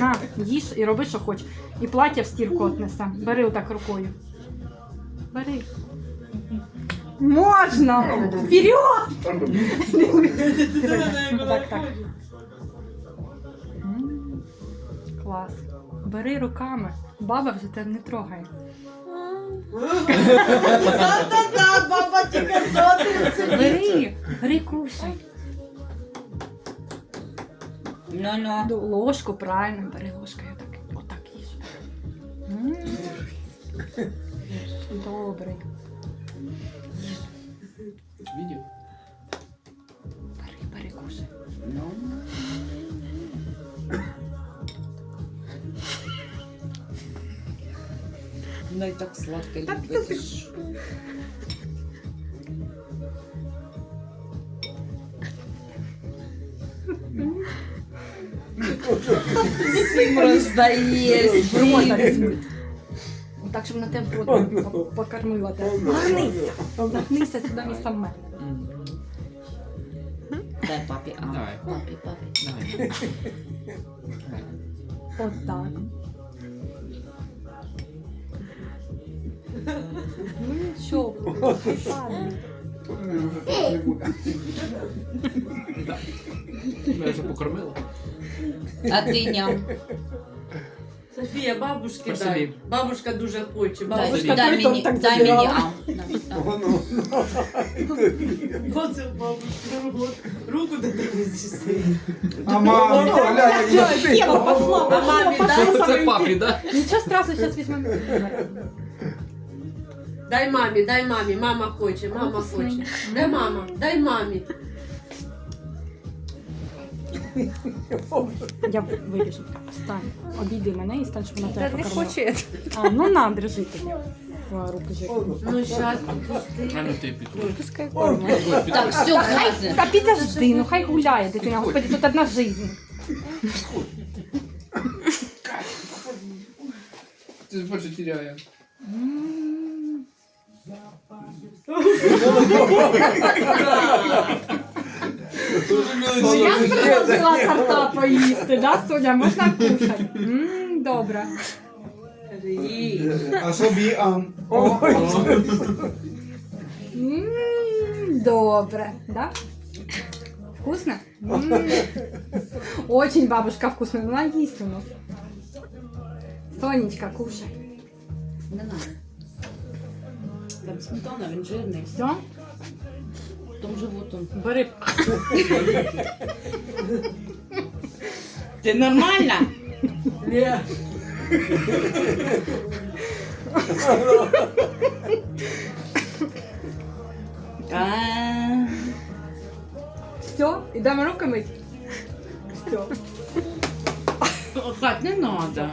На, їж і роби, що хочеш. І плаття в стірку отнесе. Бери отак рукою. Бери. Можна! Вперед! Так, так. М, Клас. Бери руками. Баба вже тебе не трогає. Та-та-та, баба тільки зоти. Бери, бери, кушай. Ну-ну. Ложку, правильно, бери ложкою так. Отак їж. М. Добре. Видео? Бери, бери, кушай. Ну. Ну і так сладко любити. Всім роздає. В. Так, щоб на тебе рот по- покормила тебе. Нагнися. Нагнися сюди місто мене. Дай папі, а. Давай. Папі, папі. Давай. От так. Ну нічого. Да. Мене вже покормила. А ти ням. Софія, бабушки дай. Спасибі. Бабушка дуже хоче. Дай, Бабушка дай торт мені, так дай мені забирала. ам. Оце бабушка рот. Руку до тебе з'їсти. А мама, глянь, як я Єва, пошла, А мамі дай, Це папі, да? Нічого страшного, зараз візьмемо. дай мамі, дай мамі. Мама хоче, мама хоче. Дай мама, дай мамі. Я виріжу. Стань. Обійди мене і стань, щоб вона тебе Та не покормила. хоче. А, ну на, держи тобі. Руку жити. Ну, щас. А ну ти підходь. Пускай кормить. Так, все, хватит. Та підожди, ну хай гуляє дитина. Господи, тут одна жизнь. Ти ж бачу теряє. Я предложила торта поїсти, да, Соня? Можна кушати? Ммм, добре. А собі ам. Ммм, добре, да? Вкусно? М. Очень бабушка вкусная, вона їсть у нас. Сонечка, кушай. Не надо. Там сметана, він жирний. Все? Там животом. Бери. Ти нормальна? Ні. А, Все? Ідемо руки мить? Все. Хать, не надо.